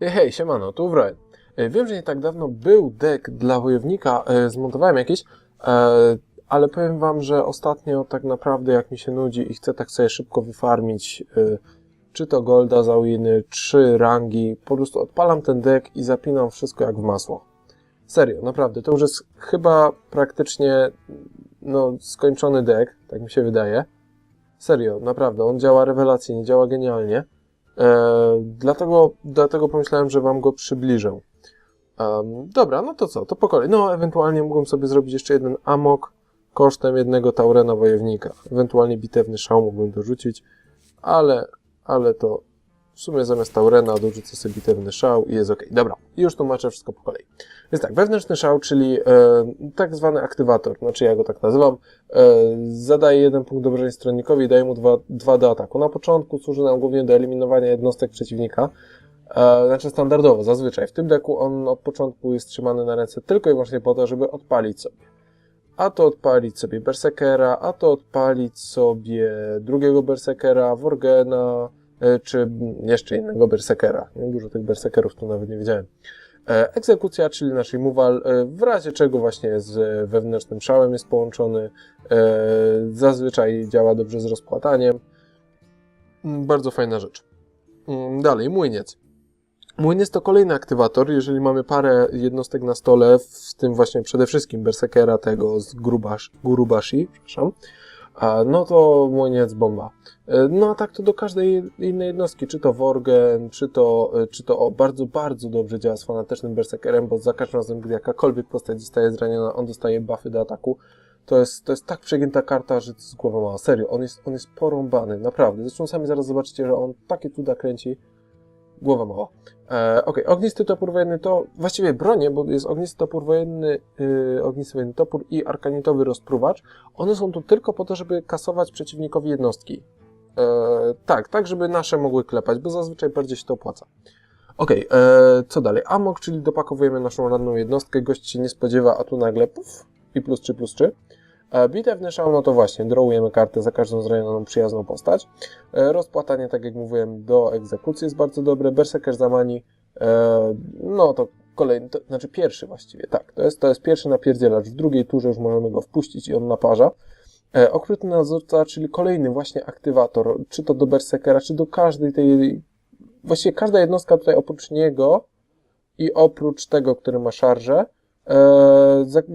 Hej, hej, siemano, tu Wroen. E, Wiem, że nie tak dawno był deck dla wojownika, e, zmontowałem jakiś, e, ale powiem wam, że ostatnio tak naprawdę jak mi się nudzi i chcę tak sobie szybko wyfarmić, e, czy to golda za winy, czy rangi, po prostu odpalam ten deck i zapinam wszystko jak w masło. Serio, naprawdę, to już jest chyba praktycznie no, skończony deck, tak mi się wydaje. Serio, naprawdę, on działa rewelacyjnie, działa genialnie. E, dlatego, dlatego pomyślałem, że Wam go przybliżę. Dobra, no to co? To po kolei. No, ewentualnie mógłbym sobie zrobić jeszcze jeden amok kosztem jednego taurena wojownika. Ewentualnie bitewny szał mógłbym dorzucić, ale, ale to w sumie zamiast taurena dorzucę sobie bitewny szał i jest ok. Dobra, i już tłumaczę wszystko po kolei. Więc tak, wewnętrzny szał, czyli e, tak zwany aktywator, znaczy ja go tak nazywam, e, zadaje jeden punkt obrażeń stronikowi i daje mu dwa, dwa do ataku. Na początku służy nam głównie do eliminowania jednostek przeciwnika, e, znaczy standardowo, zazwyczaj. W tym deku on od początku jest trzymany na ręce tylko i wyłącznie po to, żeby odpalić sobie. A to odpalić sobie Berserkera, a to odpalić sobie drugiego Berserkera, Worgena, czy jeszcze innego Berserkera. Dużo tych Berserkerów tu nawet nie wiedziałem. E, Egzekucja, czyli nasz removal, e, w razie czego właśnie z wewnętrznym szałem jest połączony, e, zazwyczaj działa dobrze z rozpłataniem. Mm, Bardzo fajna rzecz. Mm, Dalej, młyniec. Młyniec to kolejny aktywator, jeżeli mamy parę jednostek na stole, w tym właśnie przede wszystkim Berserkera tego z Grubash, Gurubashi, przepraszam, no to młyniec bomba. E, No a tak to do każdej innej jednostki, czy to Worgen, czy to, e, czy to bardzo, bardzo dobrze działa z fanatycznym Berserkerem, bo za każdym razem, gdy jakakolwiek postać zostaje zraniona, on dostaje buffy do ataku. To jest, to jest tak przegięta karta, że z głowa mała. Serio, on jest, on jest porąbany, naprawdę. Zresztą sami zaraz zobaczycie, że on takie cuda kręci. Głowa mała. E, Okej, ognisty topór wojenny to właściwie bronie, bo jest ognisty topór wojenny, yy, ognisty wojenny topór i arkanitowy rozpruwacz. One są tu tylko po to, żeby kasować przeciwnikowi jednostki. E, tak, tak, żeby nasze mogły klepać, bo zazwyczaj bardziej się to opłaca. Okej, e, co dalej? Amok, czyli dopakowujemy naszą ranną jednostkę, gość się nie spodziewa, a tu nagle puf i plus 3 plus 3. E, bitewny szał, no to właśnie, drawujemy kartę za każdą zranioną przyjazną postać. E, rozpłatanie, tak jak mówiłem, do egzekucji jest bardzo dobre. Berserker Zamani, e, no to kolejny, to, znaczy pierwszy właściwie, tak, to jest, to jest pierwszy napierdzielacz. W drugiej turze już możemy go wpuścić i on naparza. Okrutny nadzorca, czyli kolejny właśnie aktywator, czy to do Berserkera, czy do każdej tej, właściwie każda jednostka tutaj oprócz niego i oprócz tego, który ma szarżę, e, za-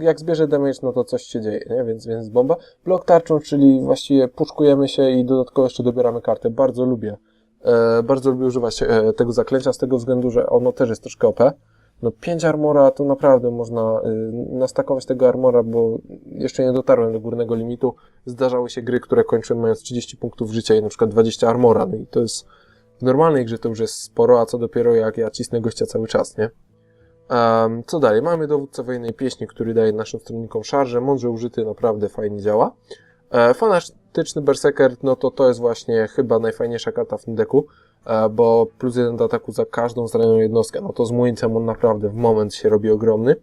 jak zbierze damage, no to coś się dzieje, nie? Więc, więc bomba. Blok tarczą, czyli właściwie puszkujemy się i dodatkowo jeszcze dobieramy kartę. Bardzo lubię, e, bardzo lubię używać e, tego zaklęcia z tego względu, że ono też jest troszkę OP. No 5 armora to naprawdę można nastakować tego armora, bo jeszcze nie dotarłem do górnego limitu. Zdarzały się gry, które kończyłem mając 30 punktów życia i na przykład 20 armora. No i to jest w normalnej grze to już jest sporo, a co dopiero jak ja cisnę gościa cały czas, nie? Um, co dalej? Mamy dowódcę wojennej pieśni, który daje naszym stronnikom szarże. Mądrze użyty, naprawdę fajnie działa. E, fanatyczny berserker, no to to jest właśnie chyba najfajniejsza karta w tym deku, e, bo plus jeden do ataku za każdą zranioną jednostkę. No to z młyńcem on naprawdę w moment się robi ogromny.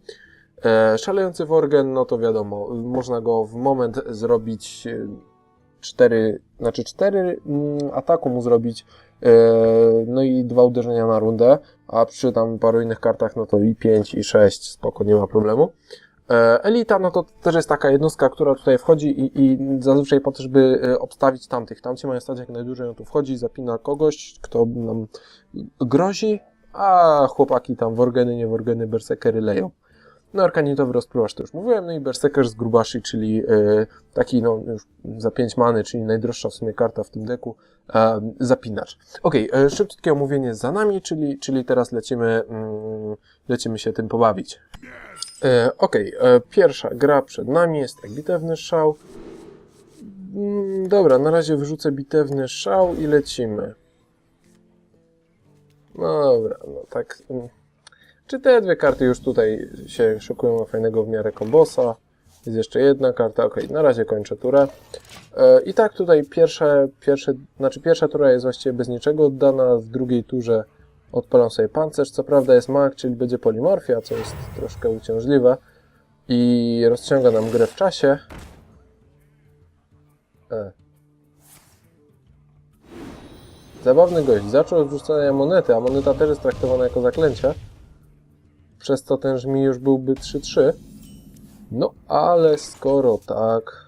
E, szalejący Worgen, no to wiadomo, można go w moment zrobić e, cztery, znaczy cztery mm, ataku mu zrobić, e, no i dwa uderzenia na rundę, a przy tam paru innych kartach, no to i 5 i 6, spoko, nie ma problemu. E, Elita, no to też jest taka jednostka, która tutaj wchodzi i, i zazwyczaj po to, żeby e, obstawić tamtych. Tamci mają stać jak najdłużej, on tu wchodzi, zapina kogoś, kto nam grozi, a chłopaki tam worgeny, nie worgeny, bersekery leją. No, arkanitowy rozpruwacz to już mówiłem, no i berserker z grubashi, czyli e, taki, no, już za 5 many, czyli najdroższa w sumie karta w tym deku, e, zapinacz. Okej, okay, szybkie omówienie za nami, czyli, czyli teraz lecimy, mm, lecimy się tym pobawić. E, Okej, e, pierwsza gra przed nami jest tak, bitewny szał. Mm, Dobra, na razie wyrzucę bitewny szał i lecimy. No dobra, no tak. Czy te dwie karty już tutaj się szykują na fajnego w miarę kombosa? Jest jeszcze jedna karta, ok, na razie kończę turę. E, I tak tutaj pierwsze, pierwsze, znaczy pierwsza tura jest właściwie bez niczego oddana, w drugiej turze odpalam sobie pancerz, co prawda jest mag, czyli będzie polimorfia, co jest troszkę uciążliwe i rozciąga nam grę w czasie. E. Zabawny gość. Zaczął od rzucania monety, a moneta też jest traktowana jako zaklęcie. Przez to ten żmi już byłby 3-3. No, ale skoro tak...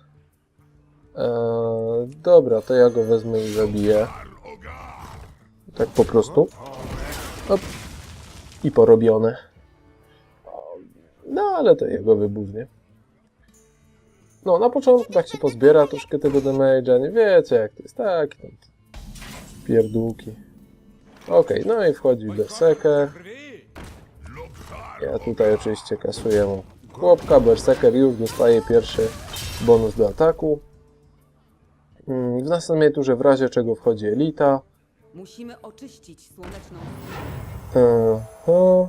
Eee, dobra, to ja go wezmę i zabiję. Tak po prostu. Op. I porobione. No, ale to jego wybór, nie? No, na początku tak się pozbiera troszkę tego damage'a, nie wiecie jak to jest, tak, tam pierdółki. Okej, no i wchodzi Berserker. Ja tutaj oczywiście kasuję mu chłopka, Berserker już dostaje pierwszy bonus do ataku. Mm, W następnej turze w razie czego wchodzi Elita. Musimy oczyścić słoneczną. Aha.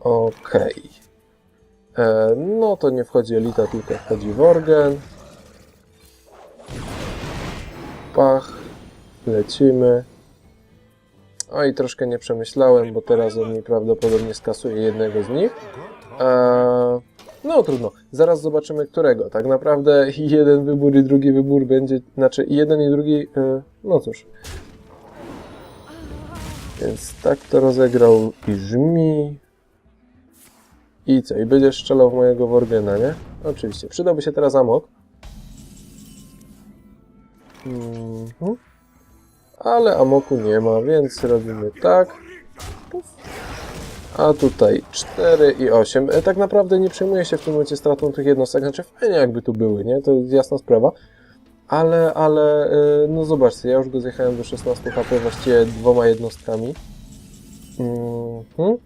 Okej. E, No to nie wchodzi Elita, tylko wchodzi Worgen. Pach. Lecimy. O i troszkę nie przemyślałem, bo teraz on mi prawdopodobnie skasuje jednego z nich. E, No trudno. Zaraz zobaczymy którego. Tak naprawdę jeden wybór i drugi wybór będzie, znaczy jeden i drugi, e, no cóż. Więc tak to rozegrał i żmi. I co? I będziesz strzelał w mojego Worgena, nie? Oczywiście. Przydałby się teraz amok. Mhm. Ale amoku nie ma, więc robimy tak. A tutaj 4 i 8. E, Tak naprawdę nie przejmuję się w tym momencie stratą tych jednostek. Znaczy fajnie jakby tu były, nie? To jest jasna sprawa. Ale, ale, e, no zobaczcie, ja już go zjechałem do 16 HP właściwie dwoma jednostkami. Mhm.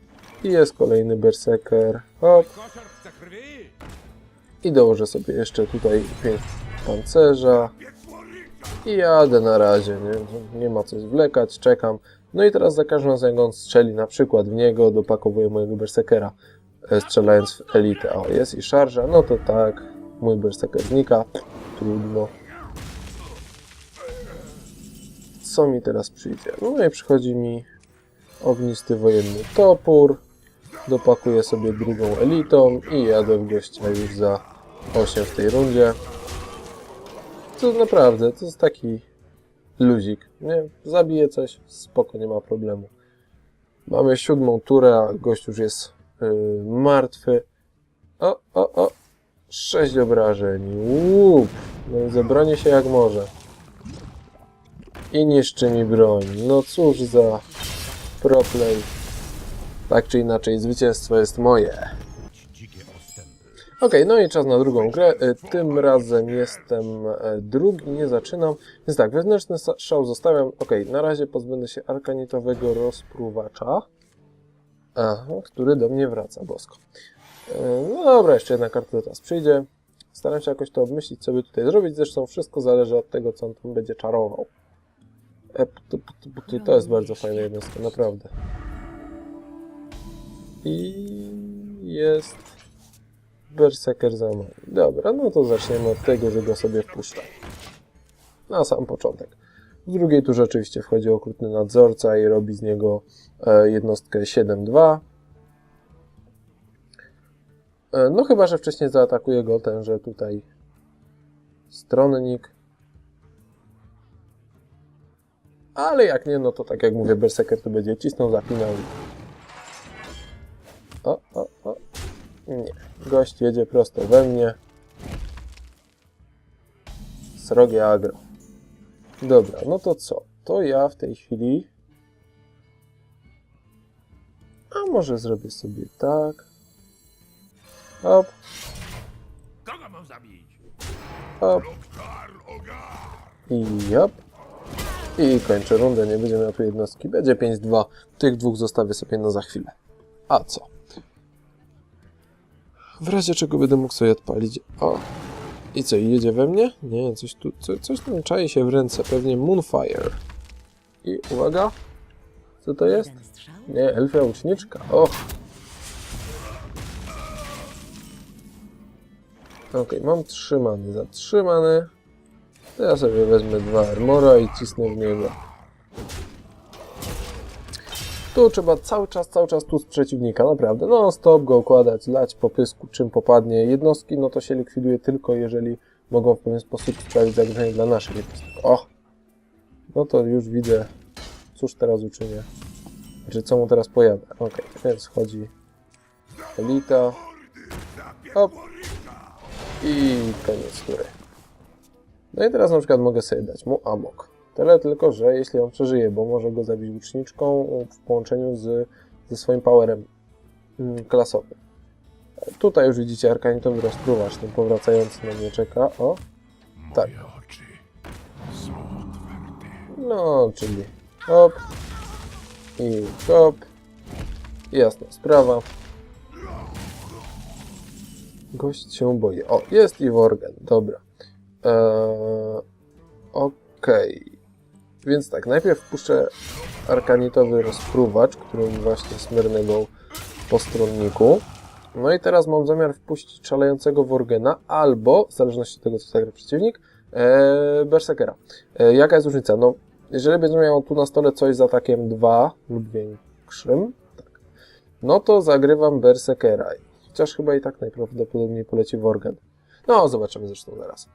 I jest kolejny berserker. Hop. I dołożę sobie jeszcze tutaj 5 pancerza. I jadę na razie, nie, nie ma co zwlekać, czekam. No i teraz za każdym razem on strzeli na przykład w niego, dopakowuję mojego berserkera, e, strzelając w elitę. O, jest i szarża, no to tak, mój berserker znika, trudno. Co mi teraz przyjdzie? No i przychodzi mi ognisty wojenny topór. Dopakuję sobie drugą elitą i jadę w gościa już za 8 w tej rundzie. To naprawdę, to jest taki luzik, nie? Zabije coś, spoko, nie ma problemu. Mamy siódmą turę, a gość już jest yy, martwy. O, o, o, 6 obrażeń, łup, no i zabroni się jak może. I niszczy mi broń, no cóż za proplay. Tak czy inaczej, zwycięstwo jest moje. Okej, no i czas na drugą grę. E, Tym razem jestem e, drugi, nie zaczynam. Więc tak, wewnętrzny szał zostawiam. Okej, na razie pozbędę się arkanitowego rozpruwacza, Aha, który do mnie wraca, bosko. E, No dobra, jeszcze jedna karta teraz przyjdzie. Staram się jakoś to obmyślić, co by tutaj zrobić. Zresztą wszystko zależy od tego, co on tam będzie czarował. To jest bardzo fajna jednostka, naprawdę. I jest Berserker za mną. Dobra, no to zaczniemy od tego, że go sobie wpuszczę. Na sam początek. W drugiej turze oczywiście wchodzi okrutny nadzorca i robi z niego e, jednostkę 7-2. E, no chyba, że wcześniej zaatakuje go tenże tutaj stronnik. Ale jak nie, no to tak jak mówię, Berserker tu będzie cisnął, zapinał. O, o, o. Nie. Gość jedzie prosto we mnie. Srogie agro. Dobra, no to co? To ja w tej chwili... A może zrobię sobie tak. Hop, Kogo mam zabić? hop. I jop. I kończę rundę, nie będzie miał tu jednostki. Będzie 5-2. Tych dwóch zostawię sobie na za chwilę. A co? W razie czego będę mógł sobie odpalić. O. I co, jedzie we mnie? Nie, coś tu, co, coś tam czai się w ręce. Pewnie Moonfire. I uwaga. Co to jest? Nie, elfia łuczniczka. O! Okej, mam trzy many. Za trzy many to ja sobie wezmę dwa armora i cisnę w niego. Tu trzeba cały czas, cały czas tu z przeciwnika, naprawdę. No stop go układać, lać po pysku, czym popadnie. Jednostki, no to się likwiduje tylko jeżeli mogą w pewien sposób sprawić zagrożenie dla naszych jednostek. O! No to już widzę, cóż teraz uczynię. Znaczy, co mu teraz pojadę. Okej, więc wchodzi Elita. Hop. I koniec tury. No i teraz na przykład mogę sobie dać mu amok. Tyle tylko, że jeśli on przeżyje, bo może go zabić łuczniczką w połączeniu z, ze swoim powerem mm, klasowym. Tutaj już widzicie arkanitowy rozpruwacz, ten powracający na mnie czeka. O, Tak. No, czyli hop i hop. Jasna sprawa. Gość się boi. O, jest i Worgen, dobra. Eee, Okej. Więc tak, najpierw wpuszczę arkanitowy rozpruwacz, którym właśnie smyrnęwał po stronniku. No i teraz mam zamiar wpuścić szalejącego Worgena albo, w zależności od tego, co zagra przeciwnik, e, Berserkera. E, jaka jest różnica? No, jeżeli będzie miał tu na stole coś z atakiem 2 lub większym, tak, no to zagrywam Berserkera. Chociaż chyba i tak najprawdopodobniej poleci Worgen. No, zobaczymy zresztą zaraz.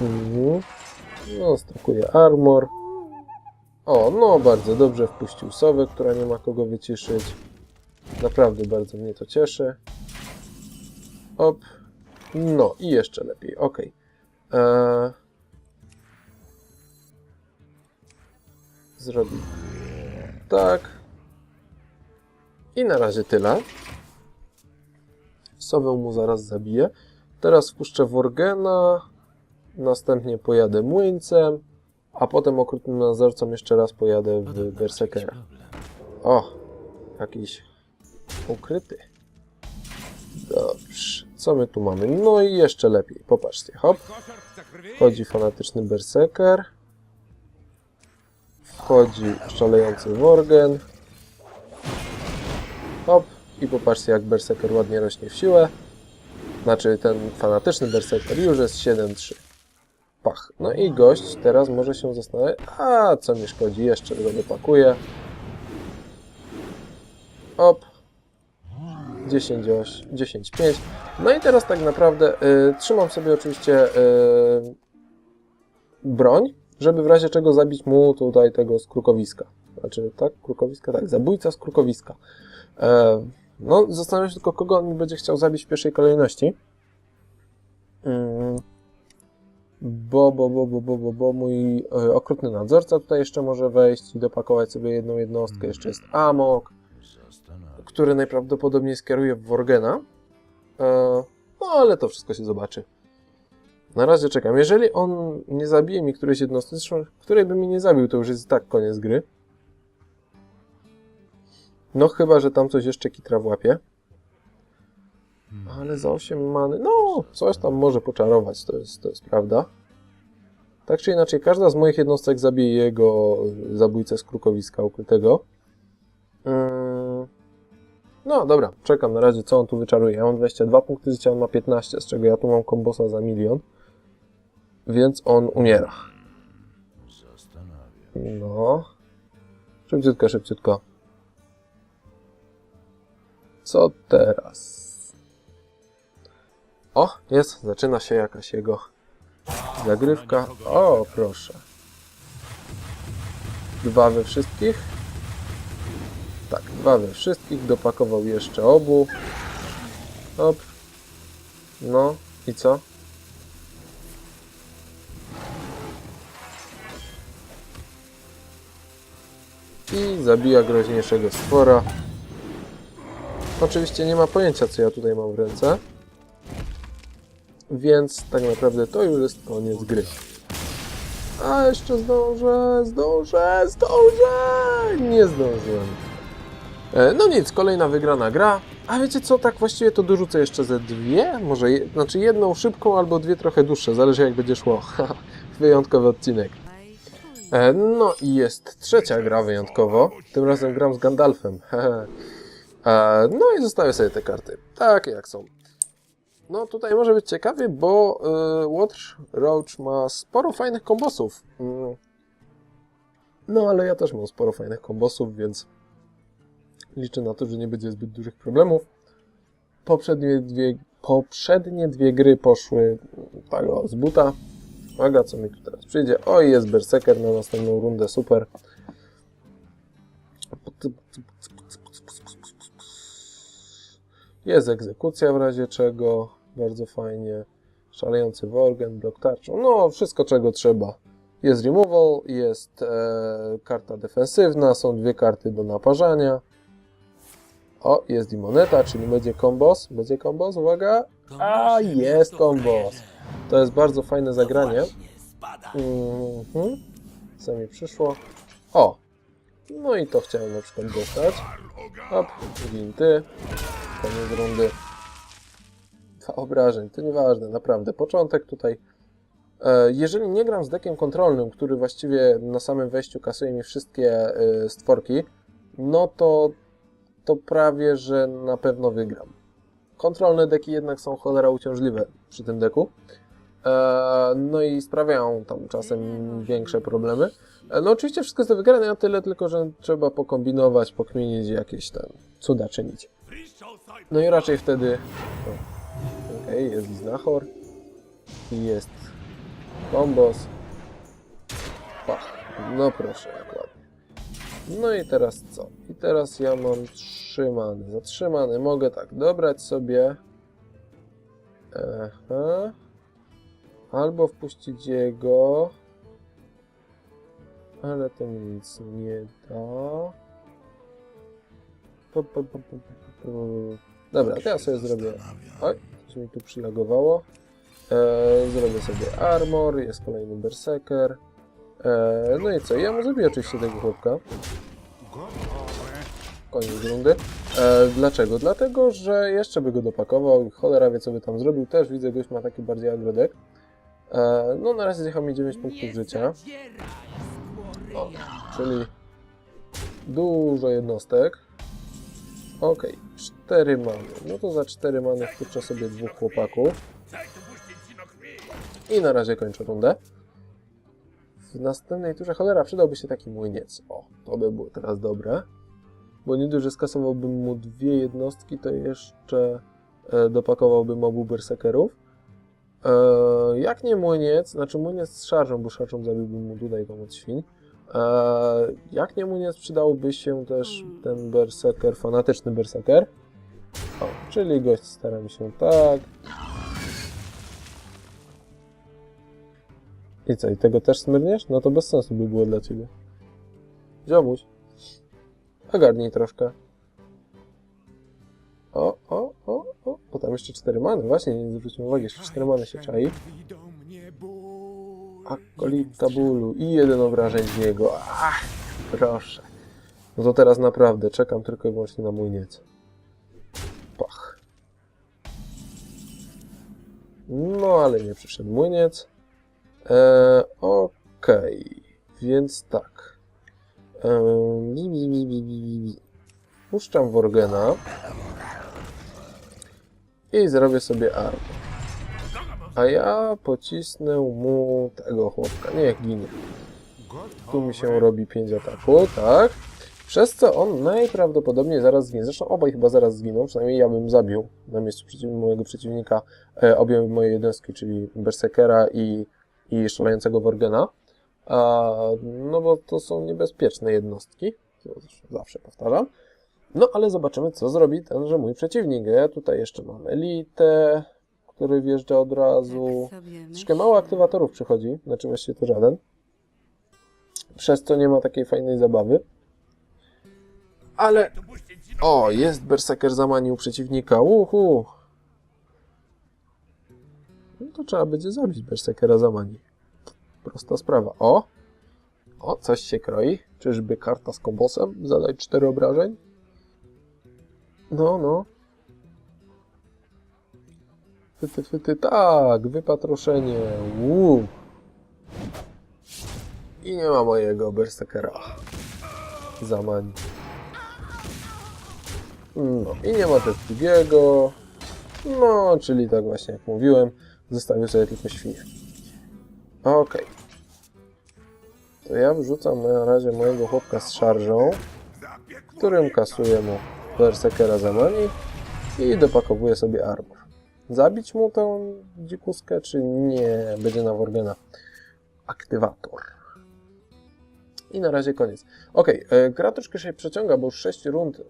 Mhm. No, stakuje armor. O, no bardzo dobrze wpuścił sowę, która nie ma kogo wyciszyć. Naprawdę bardzo mnie to cieszy. Op. No i jeszcze lepiej, ok. Eee... Zrobi tak. I na razie tyle. Sowę mu zaraz zabiję. Teraz wpuszczę Worgena. Następnie pojadę młyńcem. A potem okrutnym nadzorcą jeszcze raz pojadę w Berserkera. O, jakiś ukryty. Dobrze. Co my tu mamy? No i jeszcze lepiej. Popatrzcie, hop. Wchodzi fanatyczny berserker. Wchodzi szalejący Worgen. Hop. I popatrzcie, jak berserker ładnie rośnie w siłę. Znaczy, ten fanatyczny berserker już jest 7-3. Pach. No i gość teraz może się zastanawiać, a co mi szkodzi, jeszcze go dopakuję. Hop. 10, 10, 5. No i teraz tak naprawdę y, trzymam sobie oczywiście y, broń, żeby w razie czego zabić mu tutaj tego z krukowiska. Znaczy, tak? Krukowiska? Tak, zabójca z krukowiska. E, no, zastanawiam się tylko, kogo on będzie chciał zabić w pierwszej kolejności. Mm. Bo, bo, bo, bo, bo, bo, bo mój e, okrutny nadzorca tutaj jeszcze może wejść i dopakować sobie jedną jednostkę. Jeszcze jest Amok który najprawdopodobniej skieruje w Worgena. E, no ale to wszystko się zobaczy. Na razie czekam. Jeżeli on nie zabije mi którejś jednostki, której by mi nie zabił, to już jest tak koniec gry. No chyba, że tam coś jeszcze kitra w łapie. Ale za 8 many, no coś tam może poczarować, to jest, to jest prawda. Tak czy inaczej, każda z moich jednostek zabije jego zabójcę z krukowiska ukrytego. Ym, no dobra, czekam na razie, co on tu wyczaruje. Ja mam 22 punkty życia, on ma 15, z czego ja tu mam kombosa za milion. Więc on umiera. No. Szybciutko, szybciutko. Co teraz? O, jest, zaczyna się jakaś jego zagrywka. O, proszę. Dwa we wszystkich. Tak, dwa we wszystkich. Dopakował jeszcze obu. Hop. No, i co? I zabija groźniejszego stwora. Oczywiście nie ma pojęcia, co ja tutaj mam w ręce. Więc tak naprawdę to już jest koniec gry. A jeszcze zdążę, zdążę, zdążę! Nie zdążyłem. E, No nic, kolejna wygrana gra. A wiecie co, tak właściwie to dorzucę jeszcze ze dwie, może, je, znaczy jedną szybką albo dwie trochę dłuższe, zależy jak będzie szło. Wyjątkowy odcinek. E, No i jest trzecia gra wyjątkowo. Tym razem gram z Gandalfem. E, No i zostawię sobie te karty. Takie jak są. No tutaj może być ciekawie, bo y, Watch Roach ma sporo fajnych kombosów. Mm. No ale ja też mam sporo fajnych kombosów, więc liczę na to, że nie będzie zbyt dużych problemów. Poprzednie dwie, poprzednie dwie gry poszły tak o, z buta. Uwaga, co mi tu teraz przyjdzie. O, i jest Berserker na następną rundę, super. Jest egzekucja w razie czego, bardzo fajnie. Szalejący Worgen, blok tarczą, no wszystko czego trzeba. Jest removal, jest e, karta defensywna, są dwie karty do naparzania. O, jest i moneta, czyli będzie kombos. Będzie kombos, uwaga. A, jest kombos. To jest bardzo fajne zagranie. Mhm. Co mi przyszło? O! No i to chciałem na przykład dostać. Hop, ginty. Koniec rundy. Dwa obrażeń, to nieważne, naprawdę. Początek tutaj. E, Jeżeli nie gram z dekiem kontrolnym, który właściwie na samym wejściu kasuje mi wszystkie e, stworki, no to, to prawie, że na pewno wygram. Kontrolne deki jednak są cholera uciążliwe przy tym deku. E, No i sprawiają tam czasem większe problemy. No oczywiście wszystko jest do wygrania, tyle tylko, że trzeba pokombinować, pokminić jakieś tam cuda czynić. No i raczej wtedy... Okej, jest Znachor. I jest Kombos. Pach. No proszę, jak ładnie. No i teraz co? I teraz ja mam trzymany. Zatrzymany. Mogę tak dobrać sobie... Aha. Albo wpuścić jego. Ale to mi nic nie da. Pu, pu, pu, pu. Dobra, to ja sobie zrobię. Oj, coś mi tu przylagowało. E, zrobię sobie armor, jest kolejny berserker. E, no i co? Ja mu zabiję oczywiście tego chłopka. Koniec rundy. E, dlaczego? Dlatego, że jeszcze by go dopakował i cholera wie co by tam zrobił. Też widzę, gość ma taki bardziej agrodek. E, no na razie zjechał mi 9 punktów życia. O, czyli dużo jednostek. Okej, 4 many. No to za 4 many wpuszczę sobie dwóch chłopaków. I na razie kończę rundę. W następnej turze cholera przydałby się taki młyniec. O, to by było teraz dobre. Bo nie że skasowałbym mu dwie jednostki, to jeszcze e, dopakowałbym obu berserkerów. E, jak nie młyniec, znaczy młyniec z szarżą, bo szarżą zabiłbym mu tutaj pomoc świń. E, jak nie młyniec, przydałby się też ten berserker, fanatyczny berserker. O, czyli gość staram się tak. I co, i tego też smyrniesz? No to bez sensu by było dla ciebie. Ziomuś. Ogarnij troszkę. O, o, o, o. Bo tam jeszcze cztery many. Właśnie, nie zwróciłem uwagi, jeszcze cztery many się czai. Akolita bólu i jeden obrażeń z niego. Ach, proszę. No to teraz naprawdę czekam tylko i wyłącznie na mój niec. Pach. No, ale nie przyszedł młyniec. E, Okej, więc tak. E, bi. Puszczam Worgena i zrobię sobie armor. A ja pocisnę mu tego chłopka. Niech ginie. Tu mi się robi 5 ataku, tak. Przez co on najprawdopodobniej zaraz zginie. Zresztą obaj chyba zaraz zginą, przynajmniej ja bym zabił na miejscu przeciw mojego przeciwnika e, obie moje jednostki, czyli Berserkera i, i szalejącego Worgena. No bo to są niebezpieczne jednostki, to zawsze powtarzam. No ale zobaczymy, co zrobi tenże mój przeciwnik. Ja tutaj jeszcze mam elitę, który wjeżdża od razu. Troszkę mało aktywatorów przychodzi, znaczy właściwie to żaden. Przez co nie ma takiej fajnej zabawy. Ale... O, jest Berserker zamanił przeciwnika. Uhu. No to trzeba będzie zabić Berserkera zamani. Prosta sprawa. O! O, coś się kroi. Czyżby karta z kombosem? Zadaj 4 obrażeń? No, no. Fyty, tak, wypatroszenie. Uuu. I nie ma mojego berserkera. Zamani. No i nie ma też drugiego. No, czyli tak właśnie jak mówiłem, zostawił sobie tylko świnię. Okej. To ja wrzucam na razie mojego chłopka z szarżą, którym kasuję mu berserkera zamani i dopakowuję sobie armor. Zabić mu tą dzikuskę, czy nie? Będzie na Worgena. aktywator. I na razie koniec. Ok, e, gra troszkę się przeciąga, bo już 6 rund e,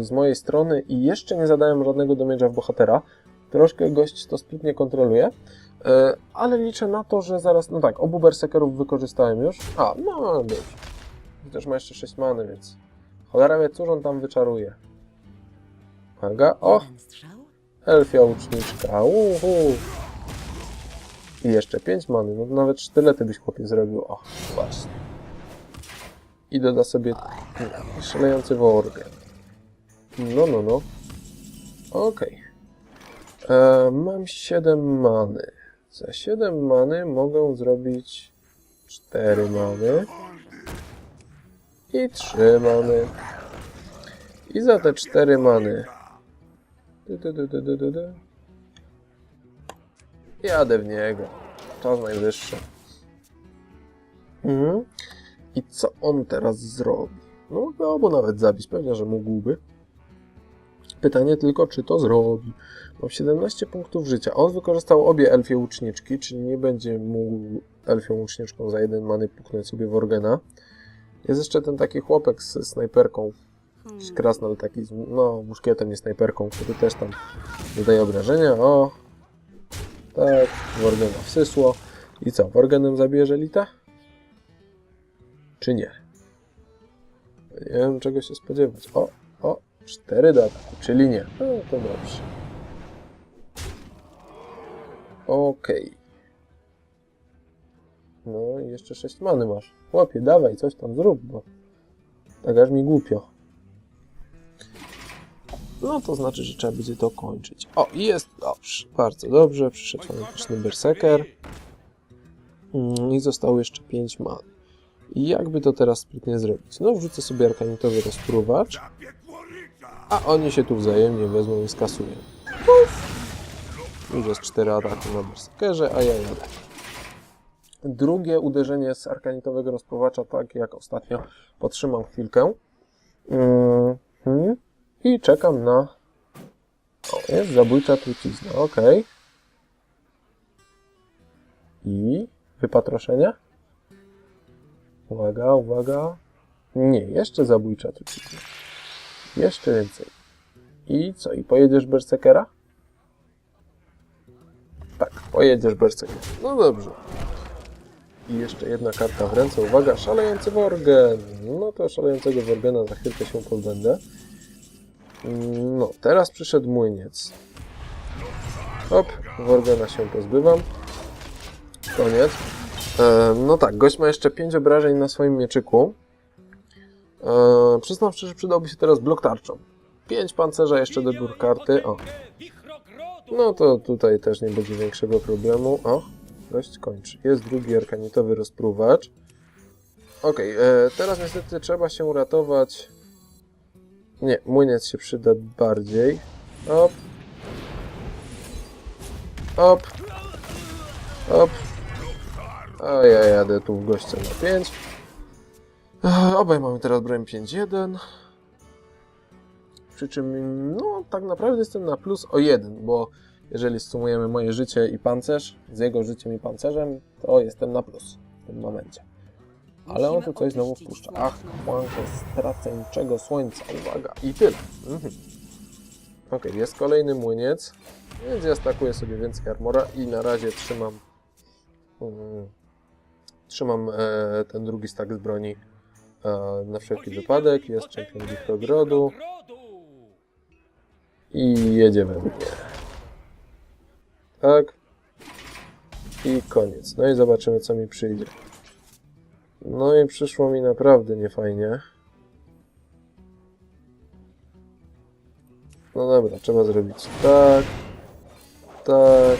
z mojej strony i jeszcze nie zadałem żadnego damage'a w bohatera. Troszkę gość to sprytnie kontroluje, e, ale liczę na to, że zaraz, no tak, obu berserkerów wykorzystałem już. A, no dobrze. Też ma jeszcze 6 many, więc cholera wie, cóż on tam wyczaruje. Uwaga, o? Elfia łuczniczka, uhu. I jeszcze 5 many, no nawet sztylety byś chłopie zrobił. O, właśnie. I doda sobie szalejący worgen. No, no, no. Okej. E, Mam 7 many. Za 7 many mogę zrobić 4 many. I 3 many. I za te 4 many. Du, du, du, du, du, du. Jadę w niego. Czas najwyższy. Mhm. I co on teraz zrobi? No, obu nawet zabić, pewnie, że mógłby. Pytanie tylko, czy to zrobi. Mam 17 punktów życia. On wykorzystał obie elfie łuczniczki, czyli nie będzie mógł elfią łuczniczką za jeden many puknąć sobie Worgena. Jest jeszcze ten taki chłopek z snajperką. Jakiś krasnal taki, z, no, muszkietem, nie snajperką, który też tam dodaje obrażenia. O, tak, Worgena wsysło. I co, Worgenem zabije Żelita? Czy nie? Nie wiem, czego się spodziewać. O, o, cztery do ataku, czyli nie. No, to dobrze. Okej. No i jeszcze sześć many masz. Chłopie, dawaj, coś tam zrób, bo tak aż mi głupio. No to znaczy, że trzeba będzie to kończyć. O, i jest dobrze, bardzo dobrze. Przyszedł fantastyczny berserker. Mm, I zostało jeszcze 5 man. I jakby to teraz sprytnie zrobić? No, wrzucę sobie arkanitowy rozpruwacz, a oni się tu wzajemnie wezmą i skasują. Puf! Już jest 4 ataki na berserkerze, a ja jadę. Drugie uderzenie z arkanitowego rozpruwacza, tak jak ostatnio, potrzymam chwilkę. Mhm. I czekam na... O, jest zabójcza trucizna, ok. I wypatroszenie? Uwaga, uwaga. Nie, jeszcze zabójcza trucizna. Jeszcze więcej. I co, i pojedziesz berserkera? Tak, pojedziesz berserkera. No dobrze. I jeszcze jedna karta w ręce. Uwaga, szalejący Worgen. No to szalejącego Worgena za chwilkę się pozbędę. No, teraz przyszedł młyniec. Hop, Worgena się pozbywam. Koniec. E, no tak, gość ma jeszcze 5 obrażeń na swoim mieczyku. E, przyznam szczerze, przydałby się teraz blok tarczą. 5 pancerza, jeszcze dobór karty. O. No to tutaj też nie będzie większego problemu. O, gość kończy. Jest drugi arkanitowy rozpruwacz. Okej, e, teraz niestety trzeba się uratować. Nie, młyniec się przyda bardziej. Op. Op. Op. A ja jadę tu w gościa na 5. Obaj mamy teraz broń 5-1. Przy czym, no, tak naprawdę jestem na plus o 1, bo jeżeli sumujemy moje życie i pancerz z jego życiem i pancerzem, to jestem na plus w tym momencie. Ale on tu coś znowu wpuszcza. Ach, kłanko straceńczego słońca. Uwaga. I tyle. Mhm. Ok, jest kolejny młyniec. Więc ja stakuję sobie więcej armora i na razie trzymam mm, trzymam e, ten drugi stak z broni e, na wszelki wypadek. Jest czempion Wichrogrodu i jedzie we mnie. Tak. I koniec. No i zobaczymy, co mi przyjdzie. No i przyszło mi naprawdę niefajnie. No dobra, trzeba zrobić tak, tak,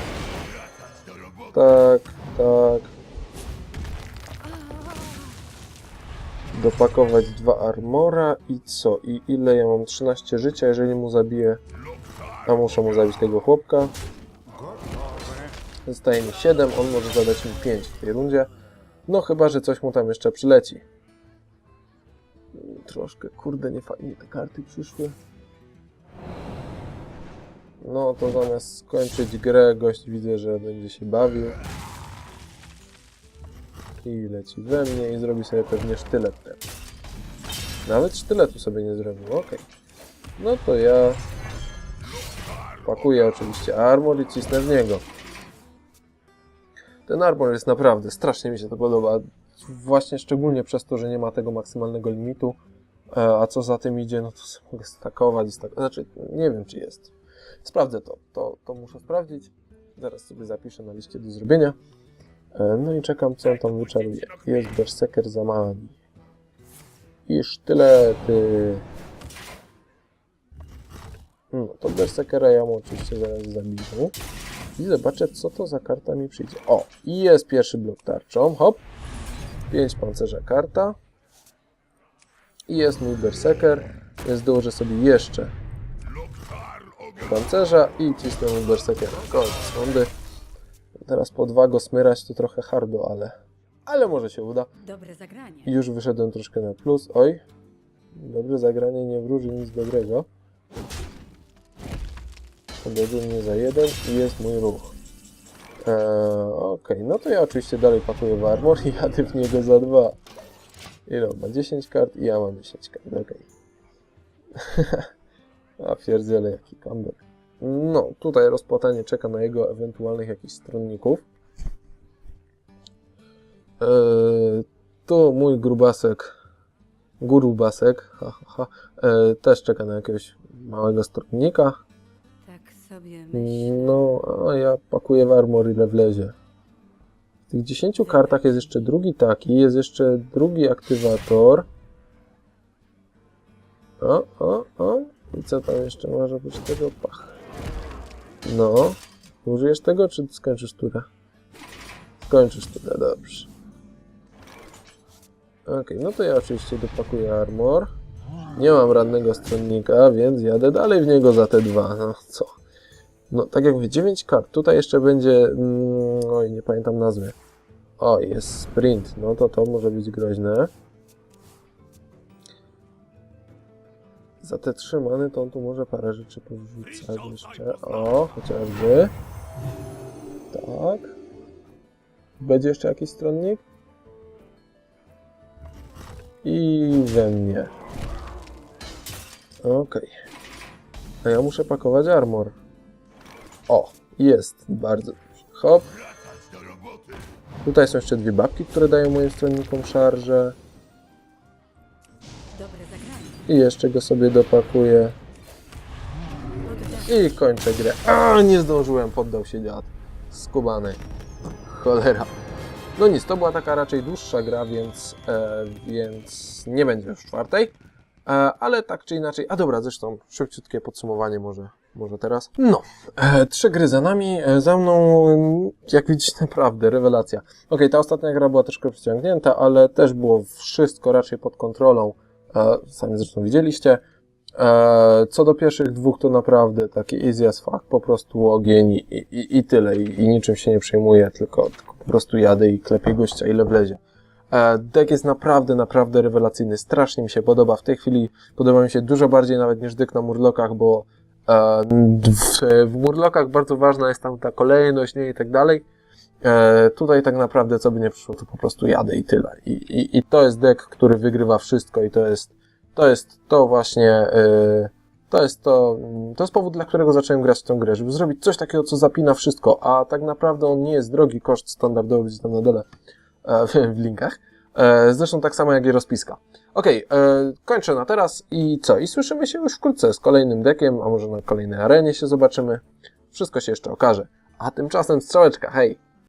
tak, tak. Dopakować dwa armora i co? I ile ja mam? 13 życia, jeżeli mu zabiję... A muszę mu zabić tego chłopka. Zostaje mi 7, on może zadać mi 5 w tej rundzie. No chyba, że coś mu tam jeszcze przyleci. Troszkę, kurde, niefajnie te karty przyszły. No to zamiast skończyć grę, gość widzę, że będzie się bawił. i leci we mnie i zrobi sobie pewnie sztylet ten. Nawet sztyletu sobie nie zrobił, okej. No to ja pakuję oczywiście armor i cisnę w niego. Ten armor jest naprawdę, strasznie mi się to podoba. Właśnie szczególnie przez to, że nie ma tego maksymalnego limitu. E, A co za tym idzie, no to mogę stakować i stakować. Znaczy, nie wiem czy jest. Sprawdzę to. to. To muszę sprawdzić. Zaraz sobie zapiszę na liście do zrobienia. E, No i czekam, co on tam wyczaruje. Jest Berserker za mani. I sztylety. No to Berserkera ja mu oczywiście zaraz zabiję. I zobaczę, co to za karta mi przyjdzie. O, i jest pierwszy blok tarczą. Hop. 5 pancerza karta. I jest mój berserker, więc dołożę sobie jeszcze pancerza i cisnę mu berserkera. Koniec rundy. Teraz po dwa go smyrać to trochę hardo, ale, ale może się uda. Dobre zagranie. Już wyszedłem troszkę na plus. Oj, dobre zagranie nie wróży nic dobrego. Mnie za jeden i jest mój ruch. Eee, Okej, no to ja oczywiście dalej pakuję w armor i jadę w niego za dwa. Ile on ma? 10 kart i ja mam 10 kart, okej. A pierdziele jaki comeback. No, tutaj rozpłatanie czeka na jego ewentualnych jakichś stronników. Eee, tu mój grubasek, gurubasek, ha, ha, ha, e, też czeka na jakiegoś małego stronnika. Sobie myślę. No, a ja pakuję w armor ile wlezie. W tych 10 kartach jest jeszcze drugi taki, jest jeszcze drugi aktywator. O, o, o. I co tam jeszcze może być tego? Pach. No. Użyjesz tego, czy skończysz turę? Skończysz turę, dobrze. Okej, no to ja oczywiście dopakuję armor. Nie mam rannego stronnika, więc jadę dalej w niego za te dwa. No co? No, tak jak mówię, 9 kart. Tutaj jeszcze będzie. Mm, oj, nie pamiętam nazwy. O, jest sprint. No to to może być groźne. Za te trzy many to on tu może parę rzeczy powrzucać jeszcze. O, chociażby. Tak. Będzie jeszcze jakiś stronnik? I we mnie. Okej. A ja muszę pakować armor. O, jest. Bardzo dobrze. Hop. Tutaj są jeszcze dwie babki, które dają moim stronnikom szarże. I jeszcze go sobie dopakuję. I kończę grę. A, nie zdążyłem, poddał się dziad. Skubany. Cholera. No nic, to była taka raczej dłuższa gra, więc, e, więc nie będzie już czwartej. E, ale tak czy inaczej. A dobra, zresztą szybciutkie podsumowanie może, może teraz. No, e, trzy gry za nami. E, za mną, jak widzicie, naprawdę rewelacja. Okej, ta ostatnia gra była troszkę przyciągnięta, ale też było wszystko raczej pod kontrolą. E, sami zresztą widzieliście. E, co do pierwszych dwóch, to naprawdę taki easy as fuck, po prostu ogień i, i, i tyle, I, i niczym się nie przejmuję, tylko, tylko po prostu jadę i klepię gościa ile wlezie. E, deck jest naprawdę, naprawdę rewelacyjny, strasznie mi się podoba, w tej chwili podoba mi się dużo bardziej nawet niż deck na Murlokach, bo w, w Murlokach bardzo ważna jest tam ta kolejność, nie, i tak dalej. E, tutaj tak naprawdę co by nie przyszło, to po prostu jadę i tyle. I, i, i to jest deck, który wygrywa wszystko i to jest to jest to właśnie, yy, to jest to, to jest powód, dla którego zacząłem grać w tę grę, żeby zrobić coś takiego, co zapina wszystko, a tak naprawdę on nie jest drogi, koszt standardowy gdzieś tam na dole e, w linkach. E, zresztą tak samo jak i rozpiska. Okej, e, kończę na teraz i co? I słyszymy się już wkrótce z kolejnym deckiem, a może na kolejnej arenie się zobaczymy. Wszystko się jeszcze okaże. A tymczasem strzałeczka, hej!